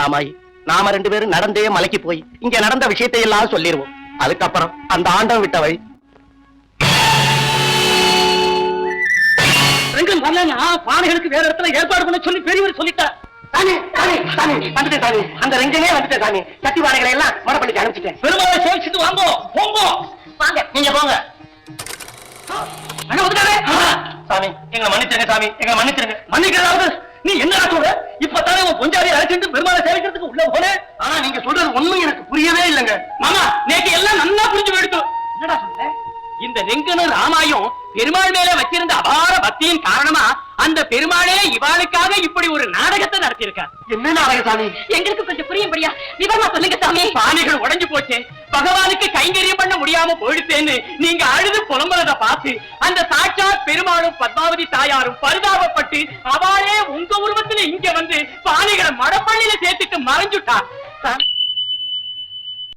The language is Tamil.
ராமாயி. நாம ரெண்டு பேரும் நடந்தே மலைக்கு போய் இங்க நடந்த விஷயத்தை எல்லாம் சொல்லிடுவோம் அதுக்கப்புறம் அந்த ஆண்டம் விட்ட வழி. ரெங்கம் வரலன்னா பானைகளுக்கு வேற இடத்துல ஏற்பாடு பண்ண சொல்லி பெரியவர் சொல்லிட்டார். சாமி சாமி சாமி வந்துட்டேன் அந்த ரெங்கனே வந்துட்டேன் சாமி சட்டி பானைகளை எல்லாம் மடப்பள்ளிக்கு அனுப்பிச்சிட்டேன். பெருமாளை சேவிச்சுட்டு வாங்கோ போங்கோ. வாங்க நீங்க போங்க. சாமி எங்களை மன்னிச்சிருங்க சாமி. எங்களை மன்னிச்சிருங்க. மன்னிக்கிறதாவது நீ என்ன சொல்ற? பொஞ்சாதி அழைச்சிட்டு பெருமாளை சேவிக்கிறதுக்கு உள்ள போனே. ஆனா நீங்க சொல்றது ஒண்ணும் எனக்கு புரியவே இல்லைங்க. மாமா நேக்கு எல்லாம் நல்லா புரிஞ்சு போயிடுத்து. என்னடா சொல்ற? இந்த ரெங்கனும் ராமாயும் பெருமாள் மேல வச்சிருந்த அபார பக்தியின் காரணமா அந்த பெருமாளே இவாளுக்காக இப்படி ஒரு நாடகத்தை நடத்தியிருக்கார். என்ன நாடக சாமி? எங்களுக்கு கொஞ்சம் புரியும்படியா? விவரமா சொல்லுங்க சாமி. பானைகள் உடைஞ்சு போச்சே. பகவானுக்கு கைங்கரியம் பண்ண முடியாம போயிடுச்சேன்னு நீங்க அழுது புலம்புறத பார்த்து அந்த பெருமாளும் பத்மாவதி தாயாரும் பரிதாபப்பட்டு அவளே உங்க உருவத்துல இங்க வந்து பாலிகளை மடப்பள்ளியில சேர்த்துட்டு மறைஞ்சுட்டா